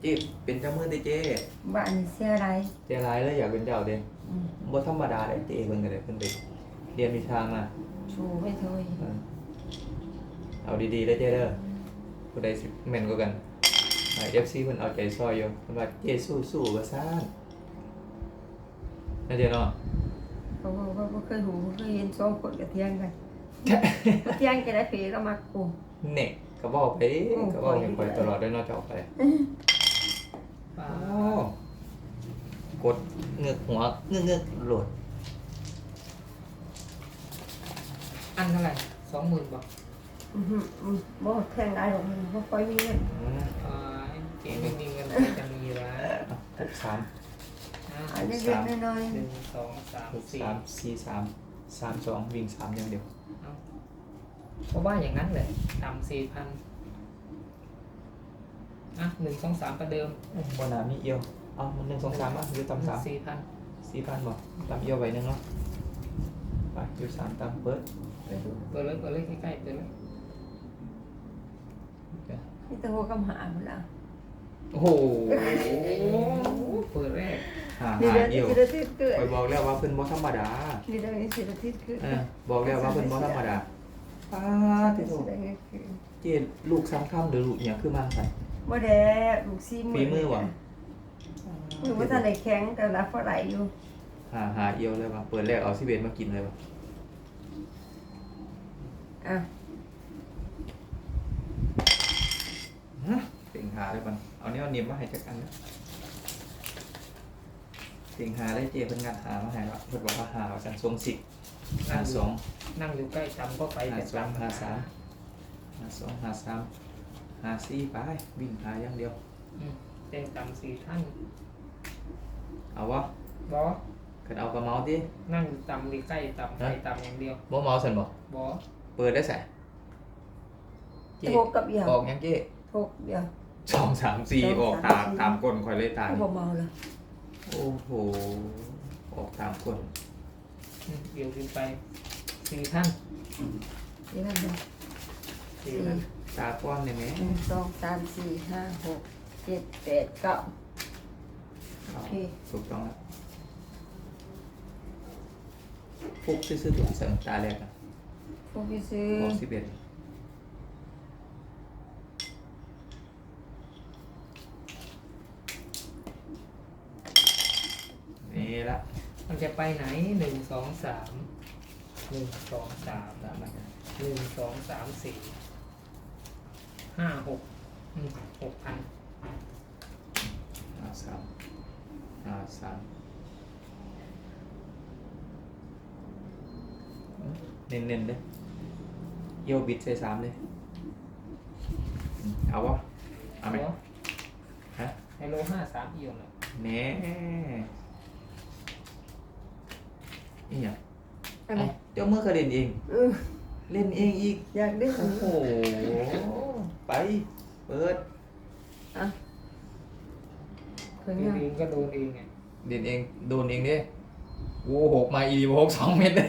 เจ๊เป็นเจ้ามือได้เจ๊บ้านนี่เสียอะไรเจ๊ร้ายแล้วอยากเป็นเจ้าเด้อืมบ่ธรรมดาได้เจ๊เพิ่นก็ได้เพิ่นไปเรียนวิชามาชูไม่เทยเออเอาดีๆได้เจ๊เด้อผู้ใดสิแม่นกว่ากันเอฟซีเพิ่นเอาใจซอยอยู่เพิ่นว่าเจ๊สู้ๆว่าซ่านนั่นเจ๊เนาะเพราะว่าเพราะว่าเคยหูเคยเห็นสองคนกับเทียงกันเทียงจะได้เพก็มากู เน็กก็บอกไปโอ้ก็บอกให้ปคล่ออยยตลอดได้เนอกจาอไปป้า โอ้กดเงือกหัวเงือกเงือกโหลด อันเท่าไหร่สองหมื่นบอกอือหืออือบ่แทงได้หรอกมันบ่ค่อยมีเงินอืมอ่าเจ๊ไม่มีเงินจะมีแล้วเอาหกสามอันเล็กๆน้อยหนึ่งสองสามหกสี่สามสี่สามสามสองวิ่งสามอย่างเดียวเพราะว่าอย่างนั้นเลยต่ำสี่พัน อะหนึ่งสองสามประเดิมโอ้บนามีเอียวเอามันหนึ่งสองสามอะอยู่ตำสามสี่พันสี่พันบอกตำเอียวไว้หนึ่งเนาะไปอยู่สามตำเปิดๆไปดูเปิดเลยเปิดเลยใกล้ๆเปิดเลยนี่แตะหัวกำหาพุ่นล่ะโอ้โหเปิดแรกหานี่หาเดือนเอียวสิได้ติดเกิดคอยบอกแล้วว่าเพิ่นบ่ธรรมดานี่เดือนสิได้ติดเกิดเออบอกแล้วว่าเพิ่นบ่ธรรมดาป้าที่โตสิได้เงินคืนเจ๊ลูกซ้ำค่ำหรือลูกเอียงคือมาใส่ บ่ได้ลูกซีฝีมือว่ะมือว่าทันได้แข็งแต่รับเท่าไหร่อยู่หาหาเอียวเลยว่ะเปิดแรกเอาสิเบนมากินเลยว่ะอะฮะเต็งหาเลยก่อนเอาเนี้ยเอาเนียมมาให้จักอันนะเต็งหาได้เจเพิ่นงัดหามาให้ละเพิ่นบอกว่าหาว่าสันทรงสิบหาสองนั่งอยู่ใกล้ต่ำก็ไปหาแต่สองหาสามหาสองหาสาม หาสี่ไปวิ่งหาอย่างเดียว อืมเต็งต่ำสี่ท่านเอาวะบอสกันเอากระเมาส์ดินั่งอยู่ต่ำหรือใกล้ต่ำใกล้ต่ำอย่างเดียวบ่เมาส์สันบ่บอสเปิดได้ใส่เจโทกกับเหี่ยวออกยังเจโทกเหี่ยวสองสามสี่สองออกสาตามมสี่ตามก้นคอยเลยตามก็บ่เมาละโอ้โหออกตามก้นอืมเดี๋ยวขึ้นไปสี่ท่านนี่นั่นเด้อสี่สี่ท่าน ตาก้อนเนี่ยไหมหนึ่งสองสามสี่ห้าหกเจ็ดแปดเก้าโอเคถูกต้องแล้วฟุกซื้อๆตัวเสริมตาแรกอะพวกพี่ซื้อบอกสิบเอ็ดนี่ละ มันจะไปไหนหนึ่งสองสามหนึ่งสองสามตามมากันหนึ่งสองสามสี่ ห้าหกอืมหกพันห้าสามห้าสามเน้นๆเลยเยี่ยวบิดใส่สามเลยอืมเอาวะเอาไหมบอสฮะไฮโลห้าสามเอี่ยวน่ะแหน่นี่อะอะไรเจ้ามือเขาเล่นเองเออเล่นเองอีก อยากได้โอ้โห ไป เปิดอะเคยเองงานก็โดนเองไงเล่นเองโดนเองดิโว้หกมาอีดีหกสองเม็ดเลย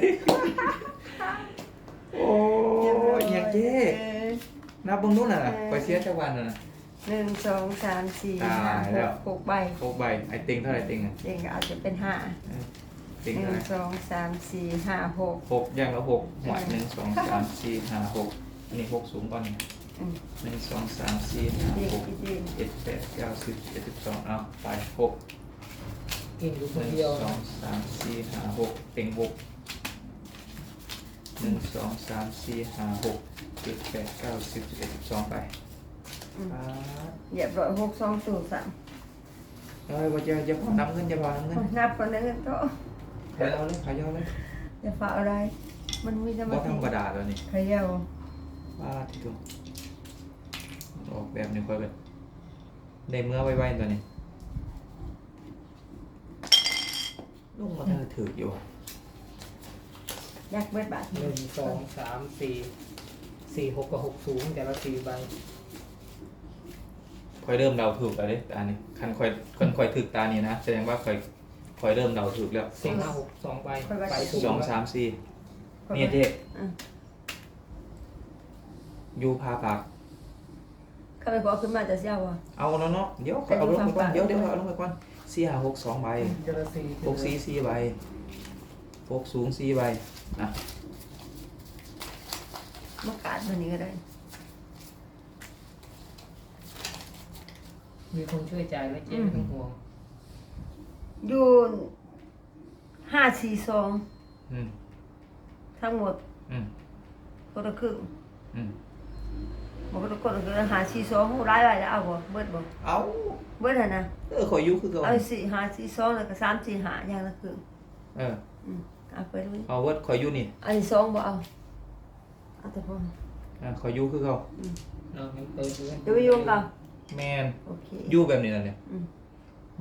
โอ้ยอยากเจ๊เออนับบงนู้นน่ะไปเสียจักวันน่ะหนึ่งสองสามสี่ตายห้าหแล้วกหกใบหกใบไอ้ติงเท่าไหร่ติงอะเองก็อาจจะเป็นห้าติงหเท่านึ่ไหงร่สองสามสี่ห้าหกหกอย่างละหกหวดหนึ่งสองสามสี่ห้าหกอันนี้หกสูงก่อนอืม หนึ่งสองสามสี่ห้าเด็กหกอีกทีเจ็ดแปดเก้าสิบเจ็ดสิบสองเอาไปหกเองอยู่คหนนึ่งเดียวสองสามสี่ห้าหกเต็งหกหนึ่งสองสามสี่ห้าหกเจ็ดแปดเก้าสิบสิบเอ็ดสิบสองไปอืมอ่าเหยียบร้อยหกสองศูนย์สามเอ้ยว่าจะจะพอน้ำเงินจะพอน้ำเงินนับคนนั้นก็ขายเอาเลยขายเอาเลยจะฝากอะไร มันมีสบ่มาธรธิรมดาแล้วนี่เขย่าว่าที่ถูกออก แบบนี้ค่อยเป็นในเมื่อไว้ๆตัวนี้ลูกมันเธอถืออยู่อยากเบิดบาทหนึ่งสองสามสี่สี่หกกับหกสูงแต่ละสี่ใบค่อยเริ่มเดาถูกแล้วเด้ตานี่คันค่อยคันค่อยถึกตานี่นะแสดงว่าค่อยค่อยเริ่มเดาถูกแล้วสี่ห้าหกสองใบใบสูงสองแล้วสามสี่เนี่ยเจ๊อืมยูพาปาก ข้าไปขอขึ้นมาจะเสียวอะ เอาแล้วเนาะเดี๋ยวขอเอาลงไปก่อนเดี๋ยวเดี๋ยวเอาลงไปก่อนสี่ห้าหกสองใบเจรซีหกสี่สี่ใบหกสูงสี่ใบอะมากาดมันนี้ก็ได้ มีคนช่วยจ่ายแล้วเจ๊ไม่ต้องห่วงอยู่ห้าสี่สองอืมทั้งหมดอืมคนละครึ่งอืม บอกว่าคนละครึ่งหาสี่สองหูร้ายไปแล้วเอาบ่เบิดบ่เอาเบิดหั่นนะเออขอยอยุคือเก่าเอาสี่หาสี่สองแล้วก็สามสี่หาอย่างละครึ่งเอออืมเอาไปดูเอาเวิร์ดขอยอยุนี่อันนี้สองบ่เอาเอาแต่พออะขอยอยุคือเก่าเอางั้นเปิดดูกันเดี๋ยวไปโยงกันแมนโอเคอยุแบบนี้นั่นเนี่ยอืม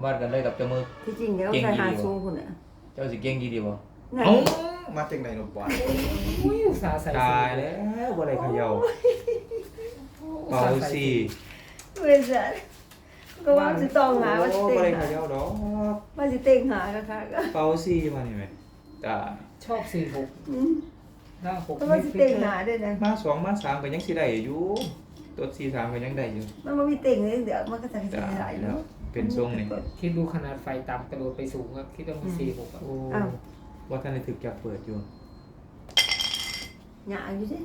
วาดกันเลยกับเจ้ามือ ที่จริงเดี๋ยวเก่งใส่ดีหาอยู่สูงคุณน่ะเจ้าสิเก่งยี่ดีบ่นั่นเอ้ามาจังไหนหนูปวดอุ้ยอุตส่าห์ใส่ตายแล้วบ่ได้เขย่า เป่าสี่เว้ยสัสก็ว่าสิต้องหาว่าสิโอ้เต็บ่ได้งเขหาย่าดอกว่าสิเต็งหาก็ค่ะก็เป่าสี่มานี่แม่ตายชอบสี่หกอืมถ้าหกเพราะว่าสิเต็งหาด้วยนะมาสองมาสามก็ยังสิได้อยู่ตัวสี่สามก็ยังได้อยู่ มันบ่มีเต็งเลยเดี๋ยวมันก็จะสิตาได้ยอยู่แล้ว เป็นทรงนี่คิดดูขนาดไฟต่ำกระโดดไปสูงครับคิดต้องมีสี่หกอะโอ้ว่าท่านได้ถึกจับเปิดอยู่หยาอยู่สิ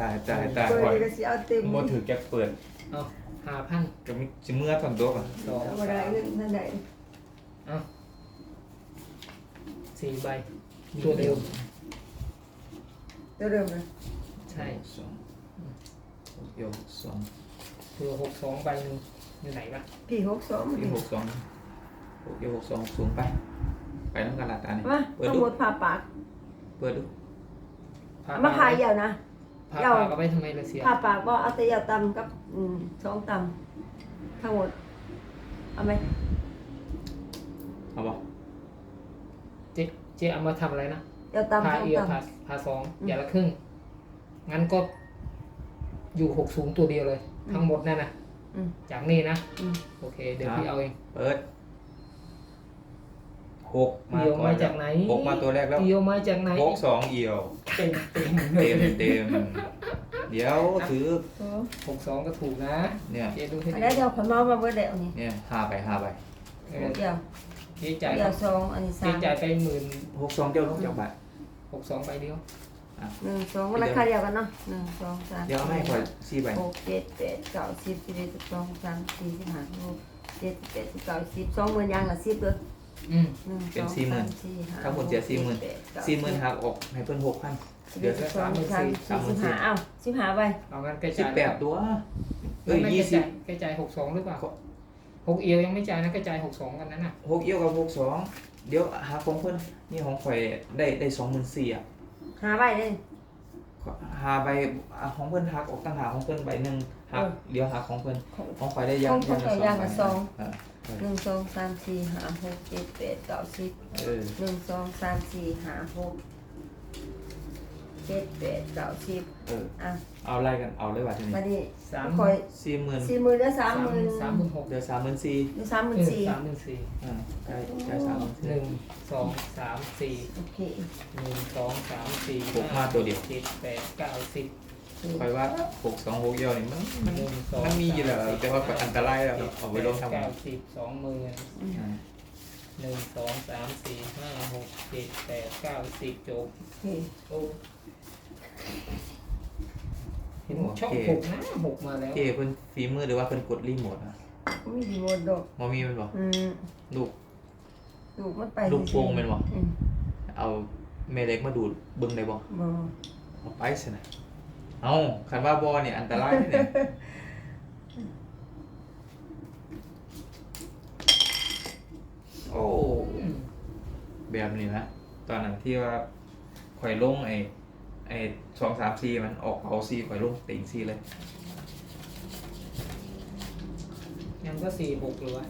ตายตายตายเปิข่อยดก็สิเอาเต็มบ่ถึกจับเปิดเอาห้าพันก็มีสิเมื่อทำตัวก่อนสองเอาบ่ได้สามเงินนั่นได้เอาสี่ใบตัวเดิมเดี๋ยวเริ่มเลยใช่สองเดี๋ยวสองตัวหกสองใบหนึ่งอยู่ไหนวะพี่หกสองที่หกสองหกเดี๋ยวหกสองสูงไป ไปน้ำกันละตานี่มาเปิดต้องดูหมดผ่าปากเปิดดูเอามาขายยาวนะ พาเดี๋ยวปากก็ไปทำไมเลยเสียผ่าปากบ่เอาแต่ยาวตำกับอืมสองตำทั้งหมดเอาไหมเอาบ่เจ๊เจ๊เอามาทำอะไรนะยาวตำพาสองเอียวตำพาพาสองอืมอย่างละครึ่ง งั้นก็อยู่หกสูงตัวเดียวเลยทั้งหมดนั่นนะอืม จากนี่นะ อืม โอเค เดี๋ยวพี่เอาเอง เปิด หกมาเอียวก่อนมาจากไหนหกมาตัวแรกแล้วเอียวมาจากไหนหกสองเอียวเต็มเต็มเต็มเต็มเดี๋ยวถือโอ้หกสองก็ถูกนะเนี่ยเจ๊ดูให้อันดีนี้เดี๋ยวขอเมามาเบิดแล้วนี่เนี่ยห้าไปห้าไปเอหอกเดียวเจ๊จ่ายเดียวสองอันนี้เจ๊สามจ่ายไปหมื่นหกสองเดียวลงจากบัตรหกสองไปเดียวหนึ่งสองมันราคาเดียวกันเนาะหนึ่งสองสามเดี๋ยวไม่ค่อยสี่ใบหกเจ็ดแปดเก้าสิบสิบเอ็ดสิบสองสิบสามสิบสี่สิบห้าสิบหกเจ็ดสิบแปดสิบเก้าสิบสองหมื่นยังละสิบเลย อืมหนึ่งเป็นสองสี่หมื่นสามสี่ห้าทั้งหมดเสียสี่หมื่นเจ็ดแปดเก้าสี่หมื่นหักออกให้เพิ่นหกพันสิบเอ็ดสิบสองสิบสามสิบสี่สิบห้าเอ้าสิบห้าไปเอางั้นแกสิบจ่ายแปดตัวเอ้ยไม่ยี่แกสิจ่าบยแกจ่ายหกสองหรือเปล่าหกเอียวยังไม่จ่ายนะแกจ่ายหกสองกันนั้นน่ะหกเอี้ยวกับหกสองเดี๋ยวหาของเพิ่นนี่ของข่อยได้ได้สองหมื่นสี่อะห้าใบเลย หาใบอะของเพิ่นหักออกต่างหากของเพิ่นใบหนึ่งหักเออเดี๋ยวหักของเพิ่นของของข่อยได้ยังของของข่อยยังละสอง เออ หนึ่งสองสามสี่ห้าหกเจ็ดแปดเก้าสิบเออหนึ่งสองสามสี่ห้าหกเจ็ดแปดเก้าสิบเอออะเอาไล่กันเอาเลยว่ะทีนี้มาดิสามคอยสี่หมื่นสี่หมื่นแล้วสามหมื่นสามหมื่นหกเดี๋ยวสามหมื่นสี่หรือสามหมื่นเออสี่สามหมื่นสี่อ่าใช่ใช่สามหมื่นหสี่นึ่งสองสามสี่โอเคหนึ่งสองสามสี่หกมาตัวเดียวเจ็ดแปดเก้าสิบ ข่อยว่าหกสองหกเอี้ยวนี่มันมันหนึ่งสองมันมีอยู่แล้วแต่ว่าก็อันตรายแล้วจ็ดเอาไว้ลงทำแปดเก้าสิบสองหมื่นอ่าหนึ่งสองสามสี่ห้าหกเจ็ดแปดเก้าสิบจบโอเคโอ้เห็นช่องหกนะหกมาแล้วเจ้เพิ่นฝีมือหรือว่าเพิ่นกดรีโมทอะไม่ดีโมดดอกมอมีมันบอกอืมลูกลูกมันไปลูกโป่งแม่นบ่อืมเอาแม่เล็กมาดูดเบิ่งได้บ่บ่เอาไปสินะ เอาคันว่าบอเนี่ยอันตรายนี่เนี่ยโอ้อืมแบบนี้นะตอนนั้นที่ว่าข่อยลงไอ้ไอ้สองสามซีมันออกเอาซีข่อยลงติ่งซีเลย ยังก็สี่หกหรือวะ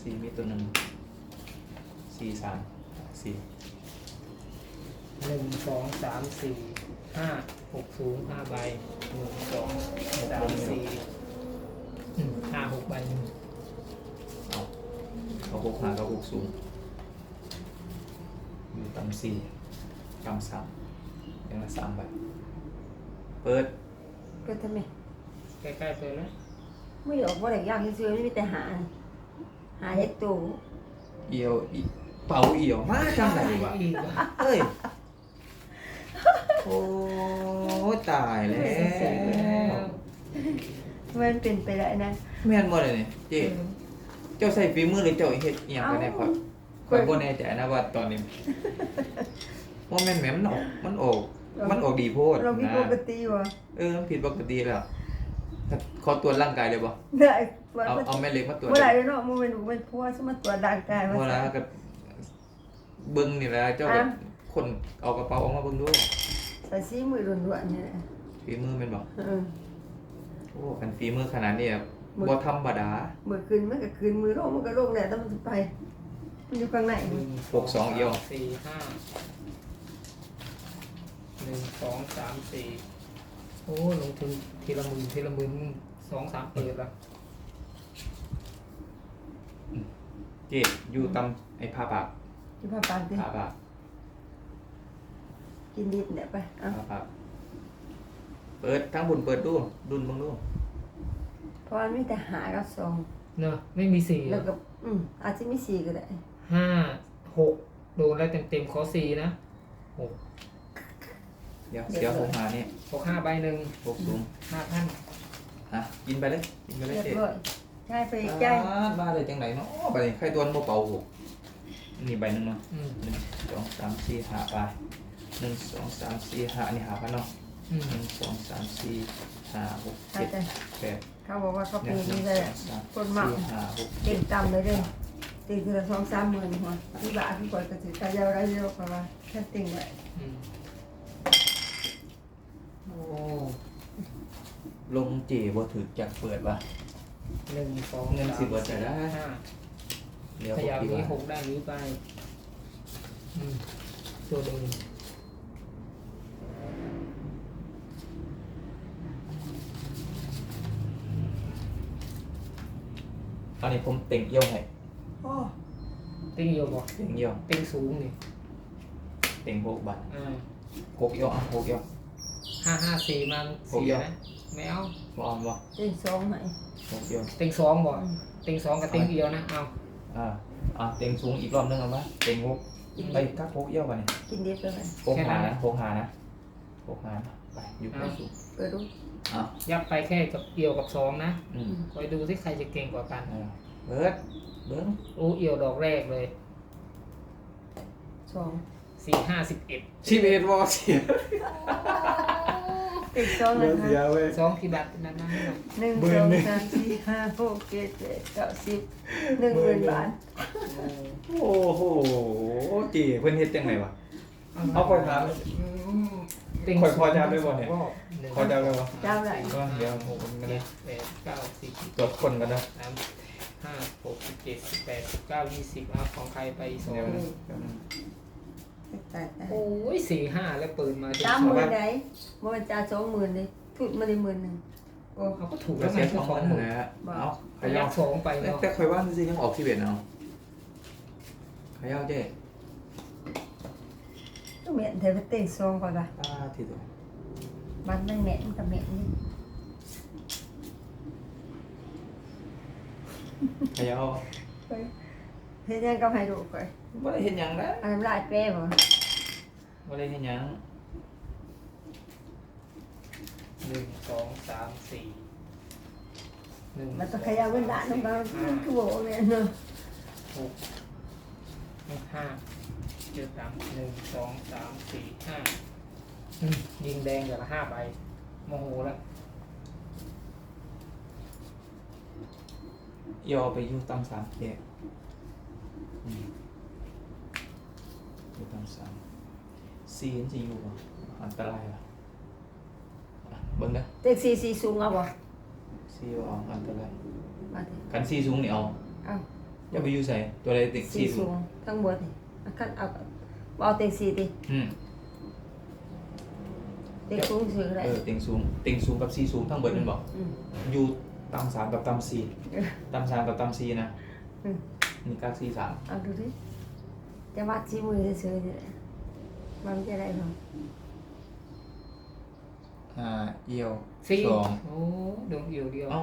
ซีมีตัวหนึ่งซีสามซี หนึ่งสองสามสี่ห้าหกศูนย์ห้าใบหนึ่งสองสามสี่อืมห้าหกใบหนึ่งเอาเอาหกหากับหกสูงอยู่ตำซีตำสามอย่างละสามใบเปิดก็ทำไมแกใกล้ๆเปิดแล้วไม่ออกว่าอะไรยากที่สุดไม่มีแต่หา หาเฮ็ดตู้เอียวอีเป่าเอียวมาจังไหนวะอีกอะเฮ้ย โอ้ยตายแล้วมันเป็นไปได้นะแม่นบ่เลยเนี่ยเจ๊เจ้าใส่ฝีมือหรือเจ้าเฮ็ดอีหยังกันแน่ครับข่อยบ่แน่ใจนะว่าตอนนี้ว่าแม่นแหม่มันออกมันออก มันออกดีโพดเราผิดนะปกติวะเออมันผิดปกติแล้วถ้าขอตรวจร่างกายเลยบ่ได้ว่าเอาเอาแม่เหล็กมาตรวจเมื่อไหร่เนาะมันเป็นมันพัวสมาตัวดังกายเมื่อไหร่ก็เบิ่งนี่แหละเจ้าก็คนเอากระเป๋าออกมาเบิ่งดู ใส่ซีมือด่วนๆนี่แหละฝีมือแม่นบ่เออ โอ้กันฝีมือขนาดนี้อะบ่ธรรมดามือคืนมันก็คืนมือโลกมันก็โลกแหละแต่มันไปมันอยู่ข้างในหนึ่งหกสองเอียวสี่ห้าหนึ่งสองสามสี่โอ้ลงทุนทีละหมื่นทีละหมื่นสองสามเปิดละเจ๊อยู่ตำไอ้ผ้าปากที่พาปานติผ้าปาก กินดิบเนี่ยไปเอาผ้าปากเปิดทั้งบุญเปิดดู ดุนเบิ่งดูเพราะมันมีแต่หากับสองเนอะไม่มีสี่แล้วก็อืมอาจจะมีสี่ก็ได้ห้าหกโดนแล้วเต็มๆขอสี่นะหกเดี๋ยวเดี๋ยวผมหานี่หกห้าใบหนึ่งหกสูงห้าพันอะกินไปเลยกินไปเลยเรียบเจ๊ร้อยใช่ไปใจ อ่ามาเลยจังไหนเนาะใบไข่ตัวบ่เป่าหกนี่ใบหนึงเนาะอืม หนึ่งสองสามสี่ห้าไป หนึ่งสองสามสี่ห้าอันนี้หาพันเนาะอืมหนึ่งสองสามสี่ห้าหกใช่เจ็ดจ้ะแปดเขาบอกว่าเขาหนึ่ปีงสอนี้งเลยสามคนมากสี่ห้าหกเต็มต่ำเลยเด้ติงทีละสองสามหมื่นหัวที่บ้านที่ก่อนก็ถือกระยาวไรเยอะกว่าแค่ติงไว้อืมโอ้ลงเจบ่ถือจากเปิดว่ะหนึ่งสองเงินสิบเบิดจะได้ห้าเดี๋ยวขผมยับคิดนี้ว่าหกได้หรือไปอืมตัวหนึ่ง อันนี้ผมเต็งเอี่ยวให้โอ้เต็งเอียวบ่เต็งเอี่ยวเต็งสูงนี่เต็งหกบาทอ่าหกเอี่ยวอะหกเอี่ยว ห้าห้าสี่มันหกสี่เอียว นะไม่เอาบ่เอาบ่ติงสองไหนหกเอี่ยวเต็งสองบ่เต็งสองกับเต็งเอียวนะเอาอ่าอะเต็งสูงอีกรอบนึงเอามาเต็งหกไปกักหกเอี่ยวป่ะเนี่ยกินดิบเลยไหมหกหานะหกหานะ หกหานะไปอยู่ใกล้สูงเปิดดูอะยับไปแค่กับเอียวกับสองนะอืมคอยดูสิใครจะเก่งกว่ากันเออเบิดเบิ้งโอ้เอียวดอกแรกเลยสองสี่ห้าสิบเอ็ดชีวิตวอเสียติงสองนะคะเว้ย สองกี่บาทนั้นนะไม่หรอกหนึ่งหมื่สนองหนึ่ง สามสี่ห้าหกเจ็ดแปดเก้าสิบหนึ่งหมื่นบาทโอ้โหจีเพิ่นเฮ็ดจังไงวะ เอาคอยถามเต็งคอยพอจำได้บ่เนี่ยรอบหนึ่งพอจำได้ปะเจ้าไหนก็เดี๋ยวผมไม่เจ็ได้ดแปดเก้าสิบตรวจคนกันนะสามห้าหกสิบเจ็ดสิบแปดสิบเก้ายี่สิบเอาของใครไปสองเดี๋ยวนะเดี๋ยวนะตายตายโอ้ยสี่ห้าแล้วเปิดมาสามหมื่นไหนมันจ่ายสองหมื่นเลยทุนมาได้หมื่นหนึ่งโอ้เขาก็ถูกก็แล้วไงเสียก็สองสองหหมื่นมื่นนะฮะเอาขขยัยับบสองไปแต่เนาะแต่คอยว่าจริงๆยังออกที่เบ็ดเอาขยับเจ๊ ต้องเหม็นเธอไปเต็งสองก่อนละอ่าทีตัวมันไม่เหม็นกับเหม็นนี่ขยับเฮ้ยเฮ็ดยังก็ให้ดูก่อนไม่ได้เห็นหยังนะอันน้ำลายแป้บ่ไม่ได้เห็นหยังหนึ่งสองสามสี่หนึ่งมันต้องขยับเวลาน้ำมันมันคือบอกว่าแม่นเนาะหกห้า เจ็ดสามหนึ่งสองสามสี่ห้าอืมยิงแดงอย่างละห้าใบโมโหแล้วยอไปอยู่ตำสามเจ๊อืมอยู่ตำสามซีนจะอยู่ป่ะอันตรายป่ะอะเบิ่งนะเต็งสี่สี่สูงเอาบ่ซีออกอันตรายมาดิกันซีสูงนี่เอาเอาจะไปอยู่ใส่ตัวอะไรติดซีสี่สูสูงงทั้งหมดนี่เอาคันเอา เอาเต็งสี่ดิอืมเต็งสูงสูงอะไรเออเต็งสูงเต็งสูงกับซีสูงทั้งเบิดนั่นบอกอืม อยู่ตำสามกับตำสี่เออตำสามกับตำสี่นะอืม นี่กักซีสามเอาดูดิจะวัดชี้มือเฉยๆนี่แหละมันจะได้บ่ห้าเอียวสี่สองโอ้โดนเอียวเดียวเอ้า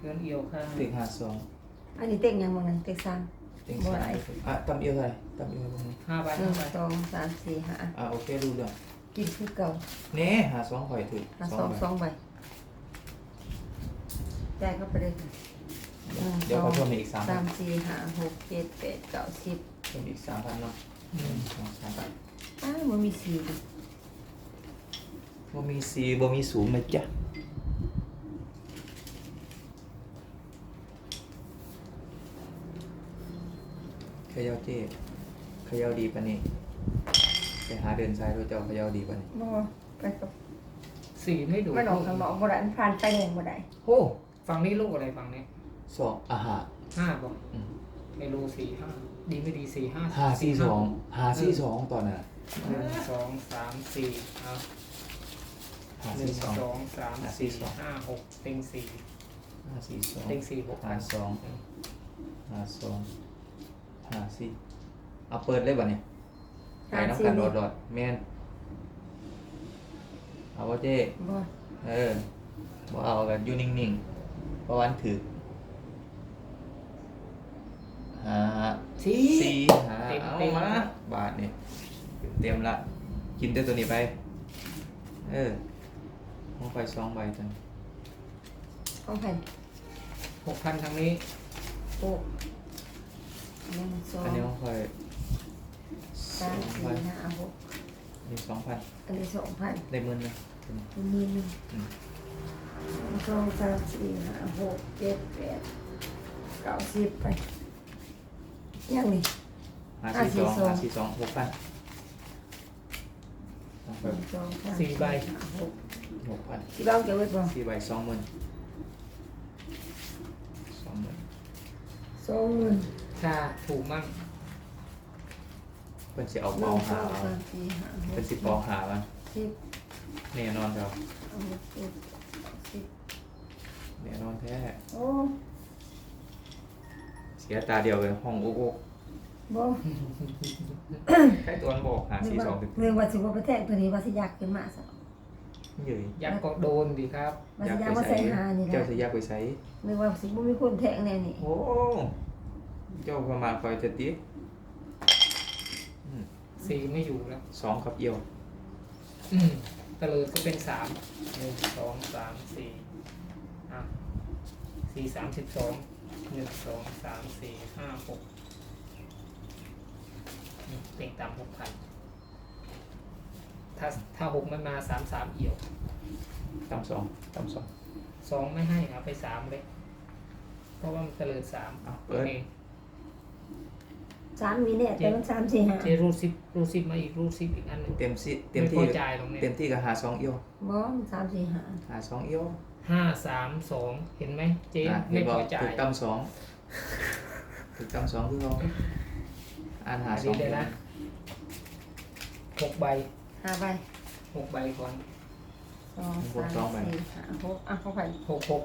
โดนเอียวข้างติงห้าสองอันนี้เต็งยังมึงนั่นเต็งสามติง บ่สามได้อะตำเอียวเท่าไหร่ตำเอียวตรงนี้ห้าใบหนึ่ห้างใบสองสามสี่ห้าอะโอเครู้เรื่องกินคือเก่าเน่หาสองข่อยถือหาสสอองงใบสองใบได้เข้าไปเลยค่ะเดี๋ยวเขาเพิ่มอีกสามพัสานมสี่ห้าหกเจ็ดแปดเก้าสิบเพิ่มอีกสามพันเนาะหนึ่งสองสามพันอ้าวมันมีสี่ดิบ่มีสี่บ่มีศูนย์นะจ๊ะ ขย่าเจ้เขย่าดีปะนี่ไปหาเดินซ้ายด้วยเจ้าเขย่าดีปะนี่บ่ไปกับสี่ไม่ดูมันออกข้างนอกบ่ได้มันผ่านไปแดงบ่ได้โอ้ฝั่งนี้ลูกอะไรฝั่งนี้สองอาหารห้าบอกอืมไม่รู้สี่ห้าดีไม่ดีสี่ห้าห้าสี่สองห้าสี่สองตอนน่ะหนึ่งสองสามสี่เอาห้าหนึ่สี่งสองสองสามห้าสี่สี่สองห้าหกเต็งสี่ห้าสี่สองเต็งสี่หกห้าสองห้าสอง ห้าสี่เอาเปิดเลยบ่เนี่ยไปน้ำกันโดดโดดๆแม่นเอาว่าเจ้บ่เออบ่เอากันอยู่นิ่งๆเพราะวันถือห้าสี่สี่ห้าเต็มเอาเต็มมาบาทนี่เต็มละกินแต่ตัวนี้ไป เออลงไปสองใบจังของแผ่นหกพันทางนี้โอ้ หนึ่งสองอันนี้ลงไปสสาอมงสี่พันห้าหกอันนี้สองพันอันนี้สองพันได้หมื่นนะอันนี้หนึ่งอืมหนึ่งสองสามสี่ห้าหกเจ็ดแปดเก้าสิบไปยังนี่ห้าสี่สองห้าห้าสี่สี่สสอองงหกพันลงหไปนึ่งสองสามสี่ใบห้าหกหกพันที่บ้านเก็บไว้บ่สี่ใบสองหมื่นสองหมื่นสองหมื่น ถ้าถูกมั่งเพิ่นสิเอาหนึ่เปางสหาองเอาสามสี่ห้าหกเพิ่นสิเปาหามันสิบแน่นอนครับเอาหกเจ็ดสิบแน่นอนแท้โอ้เสียตาเดียวเลยห้องอุกอุกบ่ใครตัวมันบอกหานึกสี่ว่าสองถึงนึกว่าสิบ่ไปแทงตัวนี้ว่าสิอยากขึ้นมาซะเยอะยักษ์ก็โดนดีครับ ว่าสิอยากมาใส่หานี่เจ้านะสิยากไปใส่นึกว่าสิบ่มีคนแทงแน่นี่โอ้ เจ้าประมาณคอยจะติดอืมสี่ไม่อยู่แล้วสองกับเอียวอืมตะเลิดก็เป็นสามหนึ่งสองสามสี่อะสี่สามสิบสองหนึ่งสองสามสี่ห้าหกอืมเต็งต่ำหกพันถ้าถ้าหกมันมาสามสามเอี่ยวตำสองตำสองสองไม่ให้เอาไปสามเลย เพราะว่ามันตะเลิดสามอะโอเปิดเค สามมีเนี่ยแต่มันสามสี่ห้าเจรูดซิปรูดซิปมาอีกรูดซิปอีกอันหนึ่งเต็มสิเต็มไม่พที่อใจตรงเนี้ยเต็มที่ก็หาสองเอียวบ่มันสามสี่ห้าหาสองเอียวห้าสามสองเห็นไหมเจ๊อะไม่เห็นพบออกใจถูกตำสองถูกตำสองคือเราอ่านหาสองดีเลยนะหกใบห้าใบหกใบก่อนสองสามสี่ห้าหกอะของแผ่นหกหก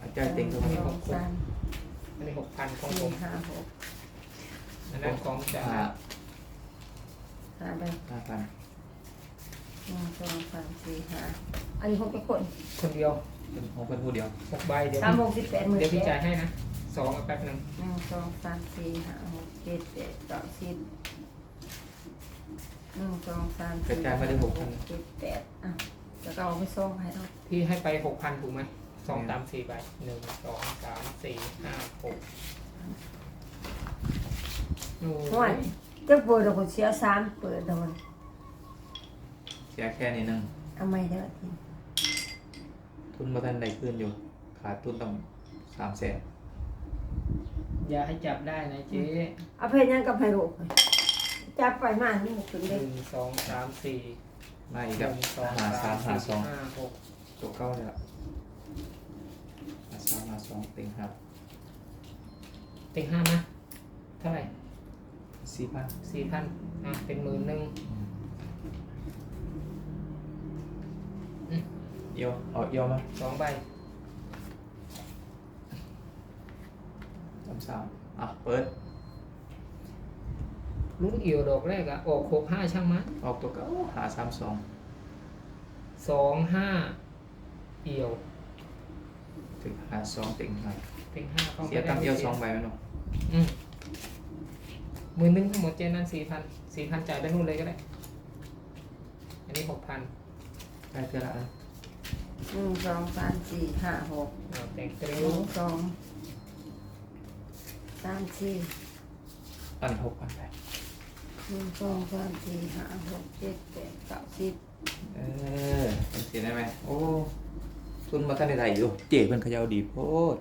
อาจารย์เต็งตัวสนี้องสามอันนี้หกพันของผสี่มห้าหก อันนั้นของจะหาห้าใบห้าพันหนึ่งสองสามสี่ห้าอันนี้หกเป็นคนคนเดียวเป็นของเพื่อนผู้เดียวหกใบเดี๋ยวสามพี่หกสิบแปดหมื่นเดี๋ยวพี่แปจ่ายดให้นะสองเอาแป๊บหนึ่งหนึ่งสองสามสี่ห้าหกเจ็ดแปดเก้าสิบหนึ่งสองสามสี่ห้าหกเจ็ดแปดอะจะเอาไปส่งให้เราพี่ให้ไปหกพันถูกไหมสองตามสี่ใบหนึ่งสองสามสี่ห้าหก โอ้ห่วยยจะเปิดเราคนเสียสามเปิดโดนเสียแค่นี้หนึงเอาไม่ได้ทีทุนมาทันใดขึ้นอยู่ ขาดทุนต้องสามแสนอย่าให้จับได้นะเจ๊เอาเพลยังกับไฮโลกจับไปมานี่หมดถึงหได้นึ่งสองสามสี่มาอีกหแล้วนึ่งสองหาสาสามมหาสสี่องห้าหกตัวเก้าเลยละหาสามหาสองเต็งครับเต็งห้านะเท่าไหร่ สี่พันสี่พันอะเป็นหมื่นหนึ่งเอียวเอาเอียวมาสองใบสามสามอะ เปิด ลุ้นเอี่ยวดอกแรกอะออกหกห้าช่างมันออกตัวเก้าหาสามสองสองห้าเอี่ยวถึงหาสองติงหาเต็งห้าเข้าไปเสียตังค์เดียวสองใบมันเนาะอืม หมื่นหนึ่งทั้งหมดเจนนั้นสี่พันสี่พันจ่ายไปนู่นเลยก็ได้ อันนี้หกพันได้เท่าไหร่หนึ่งสองสามสี่ห้าหกอ่าแต่งเตหรียนึ่วงสองสามสี่ตอนนี้หกพันไปหนึ่งสองสามสี่ห้าหกเจ็ดแปดเก้าสิบเออเป็นเสียได้ไหมโอ้ทุนมาท่านในไทยอยู่ เจ๊เพิ่นเขยาวดีโพด